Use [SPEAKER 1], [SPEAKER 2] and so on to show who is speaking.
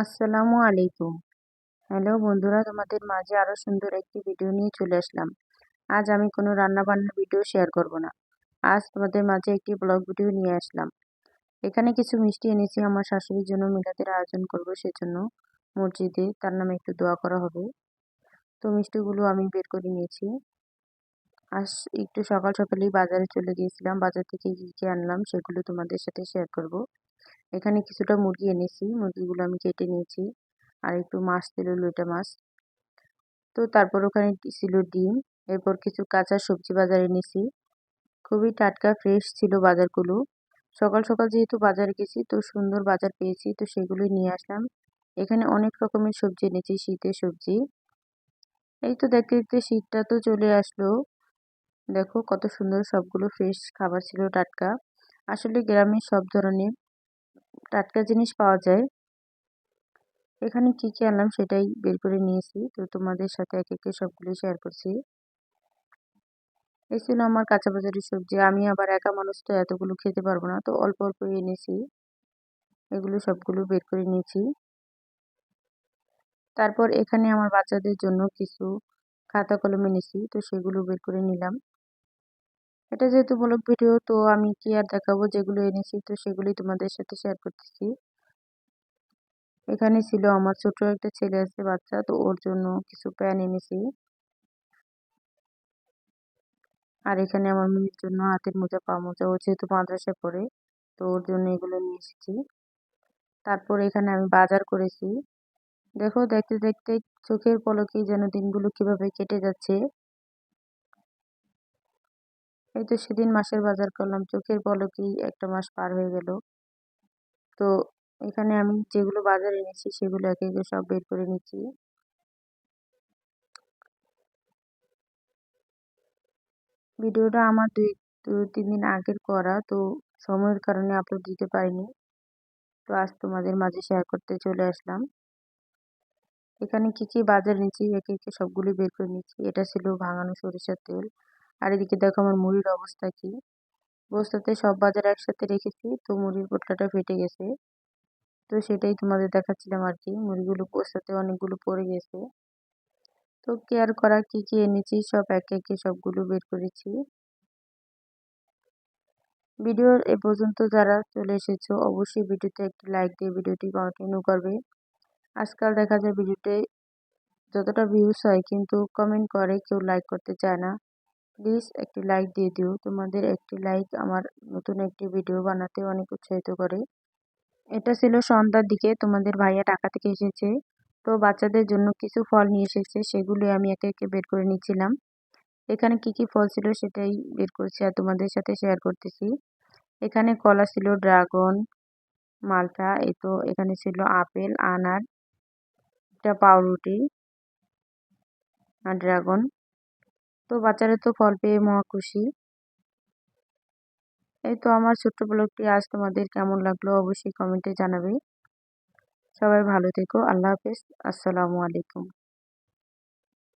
[SPEAKER 1] আসসালামু আলাইকুম। হ্যালো বন্ধুরা, তোমাদের মাঝে আরও সুন্দর একটি ভিডিও নিয়ে চলে আসলাম। আজ আমি কোনো রান্না বান্নার ভিডিও শেয়ার করব না। আজ তোমাদের মাঝে একটি ব্লগ ভিডিও নিয়ে আসলাম। এখানে কিছু মিষ্টি এনেছি আমার শাশুড়ির জন্য মিলাদের আয়োজন করব সেজন্য। মসজিদে তার নামে একটু দোয়া করা হবে। তো মিষ্টিগুলো আমি বের করে নিয়েছি। আজ একটু সকাল সকালেই বাজারে চলে গিয়েছিলাম। বাজার থেকে কী কী আনলাম সেগুলো তোমাদের সাথে শেয়ার করব। এখানে কিছুটা মুরগি এনেছি। মুরগিগুলো আমি কেটে নিয়েছি। আর একটু মাছ ছিল লইটা মাছ। তো তারপর ওখানে ছিল ডিম। এরপর কিছু কাঁচা সবজি বাজারে এনেছি। খুবই টাটকা ফ্রেশ ছিল বাজারগুলো। সকাল সকাল যেহেতু বাজারে গেছি, তো সুন্দর বাজার পেয়েছি, তো সেগুলোই নিয়ে আসলাম। এখানে অনেক রকমের সবজি এনেছি, শীতের সবজি। এই তো দেখতে দেখতে শীতটা তো চলে আসলো। দেখো কত সুন্দর সবগুলো ফ্রেশ খাবার ছিল টাটকা। আসলে গ্রামে সব ধরনের টাটকা জিনিস পাওয়া যায়। এখানে কি কি আনলাম সেটাই বের করে নিয়েছি। তো তোমাদের সাথে এক একে সবগুলো শেয়ার করছি। এই ছিল আমার কাঁচা বাজারের সবজি। আমি আবার একা মানুষ তো এতগুলো খেতে পারব না। তো অল্প অল্প এনেছি। এগুলো সবগুলো বের করে নিয়েছি। তারপর এখানে আমার বাচ্চাদের জন্য কিছু খাতা কলম এনেছি। তো সেগুলো বের করে নিলাম। এটা যেহেতু ব্লগ ভিডিও, তো আমি কি আর দেখাবো? যেগুলো এনেছি, তো সেগুলি তোমাদের সাথে শেয়ার করতেছি। এখানে ছিল আমার ছোট একটা ছেলে আছে, বাচ্চা, তো ওর জন্য কিছু প্যান এনেছি। আর এখানে আমার মেয়ের জন্য হাতের মোজা, পা মোজা, ও যেহেতু মাদ্রাসায় পড়ে, তো ওর জন্য এগুলো নিয়ে এসেছি। তারপর এখানে আমি বাজার করেছি। দেখো, দেখতে দেখতে চোখের পলকেই যেন দিনগুলো কীভাবে কেটে যাচ্ছে। এই তো সেদিন মাসের বাজার করলাম। চোখের পলকেই একটা মাস পার হয়ে গেল। তো এখানে আমি যেগুলো বাজারে এনেছি সেগুলো একে একে সব বের করে নিচ্ছি। ভিডিওটা আমার দুই দু তিন দিন আগের করা, তো সময়ের কারণে আপলোড দিতে পারিনি। তো আজ তোমাদের মাঝে শেয়ার করতে চলে আসলাম। এখানে কি কি বাজার নিচ্ছি একে একে সবগুলি বের করে নিচ্ছি। এটা ছিল ভাঙানো সরিষার তেল। আর এদিকে দেখো আমার মুড়ির অবস্থা কি? বস্তাতে সব বাজার একসাথে রেখেছি, তো মুড়ির পোটলাটা ফেটে গেছে। তো সেটাই তোমাদের দেখাচ্ছিলাম আর কি, মুড়িগুলো বস্তাতে অনেকগুলো পড়ে গেছে। তো কেয়ার করা কি কি এনেছি, সব একে একে সবগুলো বের করেছি। ভিডিওর এ পর্যন্ত যারা চলে এসেছ, অবশ্যই ভিডিওতে একটি লাইক দিয়ে ভিডিওটি কন্টিনিউ করবে। আজকাল দেখা যায় ভিডিওতে যতটা ভিউস হয়, কিন্তু কমেন্ট করে কেউ লাইক করতে চায় না। প্লিজ একটি লাইক দিয়ে দিও। তোমাদের একটি লাইক আমার নতুন একটি ভিডিও বানাতে অনেক উৎসাহিত করে। এটা ছিল সন্ধ্যার দিকে, তোমাদের ভাইয়া টাকা থেকে এসেছে। তো বাচ্চাদের জন্য কিছু ফল নিয়ে এসেছে, সেগুলো আমি একে একে বের করে নিচ্ছিলাম। এখানে কি কি ফল ছিল সেটাই বের করছি আর তোমাদের সাথে শেয়ার করতেছি। এখানে কলা ছিল ড্রাগন, মালটা, এই তো এখানে ছিল আপেল, আনার, একটা পাউরুটি, আর ড্রাগন। তো বাচ্চারা তো ফল পেয়ে মহা খুশি। এই তো আমার ছোট্ট ব্লগটি, আজ তোমাদের কেমন লাগল অবশ্যই কমেন্টে জানাবে। সবাই ভালো থেকো, আল্লাহ হাফেজ, আসসালামু আলাইকুম।